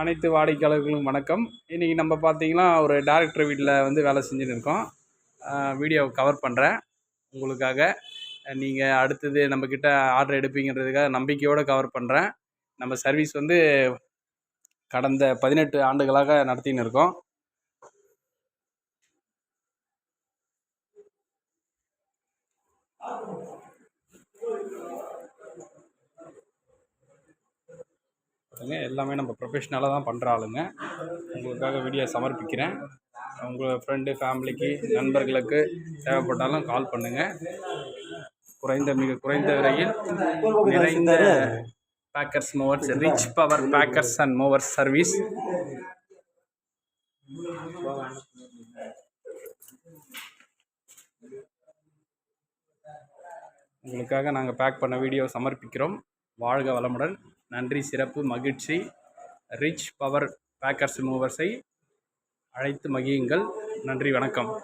அனைத்து வாடிக்கையாளர்களுக்கும் வணக்கம். இன்றைக்கி நம்ம பார்த்தீங்கன்னா ஒரு டேரக்டர் வீட்டில் வந்து வேலை செஞ்சுன்னு இருக்கோம். வீடியோ கவர் பண்ணுறேன் உங்களுக்காக நீங்கள் அடுத்தது நம்மக்கிட்ட ஆர்டர் எடுப்பீங்கன்றதுக்காக நம்பிக்கையோடு கவர் பண்ணுறேன் நம்ம சர்வீஸ் வந்து கடந்த பதினெட்டு ஆண்டுகளாக நடத்தின்னு இருக்கோம். பாருங்க. எல்லாமே நம்ம ப்ரொஃபஷ்னலாக தான் பண்ணுற ஆளுங்க. உங்களுக்காக வீடியோ சமர்ப்பிக்கிறேன். உங்கள் ஃப்ரெண்டு ஃபேமிலிக்கு நண்பர்களுக்கு தேவைப்பட்டாலும் கால் பண்ணுங்கள் குறைந்த மிக குறைந்த விலையில் நிறைந்த packers movers rich power packers and movers service உங்களுக்காக நாங்கள் பேக் பண்ண வீடியோ சமர்ப்பிக்கிறோம். வாழ்க வளமுடன். நன்றி சிறப்பு மகிழ்ச்சி. ரிச் பவர் பேக்கர்ஸ் மூவர்ஸை அழைத்து மகியுங்கள். நன்றி வணக்கம்.